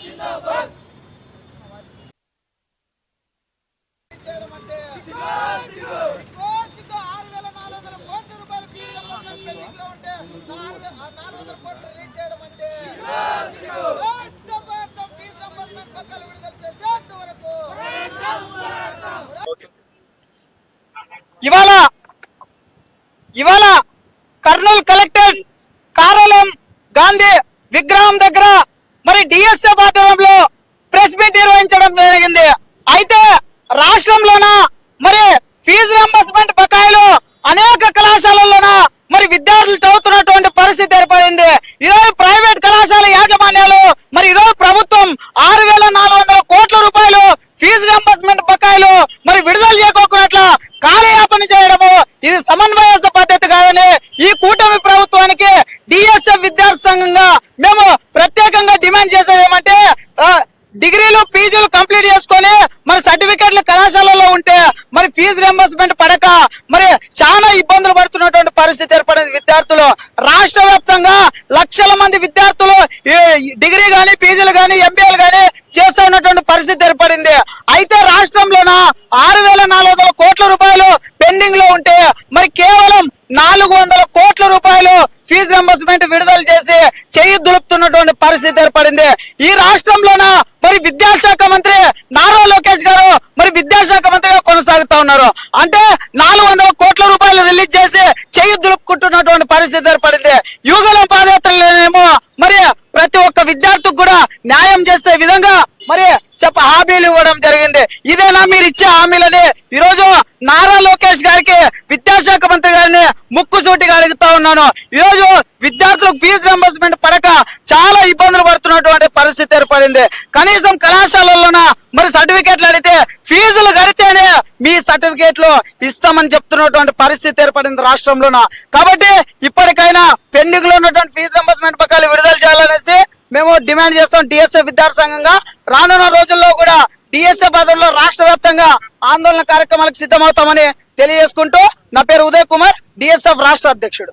జిందాబాద్ నాలుగు వందల కోట్లు రిలీజ్ చేయడం అంటే ఇవాళ ఇవాళ కర్నూలు కలెక్టర్ కార్యాలయం గాంధీ విగ్రహం దగ్గర మరి డిఎస్ఎఫ్ ఆధ్వర్యంలో ప్రెస్ మీట్ నిర్వహించడం జరిగింది. అయితే రాష్ట్రంలోన? మరి ఫీజు రింబర్స్మెంట్ బకాయిలు అనేక కళాశాలల్లోన మరి విద్యార్థులు చదువుతున్నటువంటి పరిస్థితి ఏర్పడింది ఈరోజు ప్రైవేట్ కళాశాల యాజమాన్యాలు మరి ఈరోజు ప్రభుత్వం ఆరు వేల నాలుగు వందల కోట్ల రూపాయలు ఫీజు రింబర్స్మెంట్ బకాయిలు మరి విడుదల చేయకోకున్నట్ల కాలయాపన చేయడము ఇది సమన్వయ పద్ధతి కాదని ఈ కూటమి ప్రభుత్వానికి డిఎస్ఎఫ్ విద్యార్థి సంఘంగా మేము ప్రత్యేకంగా డిమాండ్ చేసేది ఏమంటే డిగ్రీలు పీజీలు కంప్లీట్ చేసుకొని మరి సర్టిఫికెట్లు కళాశాలలో ఉంటే మరి ఫీజు రింబర్స్మెంట్ పడక మరి చాలా ఇబ్బందులు పడుతున్నటువంటి పరిస్థితి ఏర్పడింది విద్యార్థులు. రాష్ట్ర వ్యాప్తంగా లక్షల మంది విద్యార్థులు డిగ్రీ గాని పీజీలు గాని ఎంబీఏలు కానీ చేస్తూ ఉన్నటువంటి పరిస్థితి రాష్ట్రంలోన? ఆరు వేల నాలుగు వందల కోట్ల రూపాయలు పెండింగ్లో ఉంటే మరి కేవలం నాలుగు వందల కోట్ల రూపాయలు ఫీజు రింబర్స్మెంట్ విడుదల చేసి చేయి దులుపుతున్నటువంటి పరిస్థితి ఏర్పడింది. ఈ రాష్ట్రంలోన? మరి విద్యాశాఖ మంత్రి నారా లోకేష్ గారు మరి విద్యాశాఖ మంత్రిగా కొనసాగుతా ఉన్నారు. అంటే నాలుగు వందల కోట్ల రూపాయలు రిలీజ్ చేసి చేయి దులుపుకుంటున్నటువంటి పరిస్థితి ఏర్పడింది. యుగల పాదయాత్రలోనేమో మరి ప్రతి ఒక్క విద్యార్థికి కూడా న్యాయం చేసే విధంగా మరి చెప్ప హామీలు ఇవ్వడం జరిగింది. ఇదేనా మీరు ఇచ్చే హామీలని ఈ రోజు నారా లోకేష్ గారికి విద్యాశాఖ మంత్రి గారిని ముక్కుసూటిగా అడుగుతా ఉన్నాను. ఈ రోజు విద్యార్థులకు ఫీజు రింబర్స్మెంట్ పడక చాలా ఇబ్బందులు పడుతున్నటువంటి పరిస్థితి ఏర్పడింది. కనీసం కళాశాలల్లోన మరి సర్టిఫికేట్లు అడిగితే ఫీజులు కడితేనే మీ సర్టిఫికేట్లు ఇస్తామని చెప్తున్నటువంటి పరిస్థితి ఏర్పడింది రాష్ట్రంలోన. కాబట్టి ఇప్పటికైనా పెండింగ్లో ఉన్నటువంటి ఫీజు రింబర్స్మెంట్ పక్కలు విడుదల మేము డిమాండ్ చేస్తాం డిఎస్ఎఫ్ విద్యార్థి సంఘంగా రానున్న రోజుల్లో కూడా డిఎస్ఎఫ్ ఆధ్వర్యంలో రాష్ట్ర వ్యాప్తంగా ఆందోళన కార్యక్రమాలకు సిద్ధమవుతామని తెలియజేసుకుంటూ నా పేరు ఉదయ్ కుమార్ డిఎస్ఎఫ్ రాష్ట్ర అధ్యక్షుడు.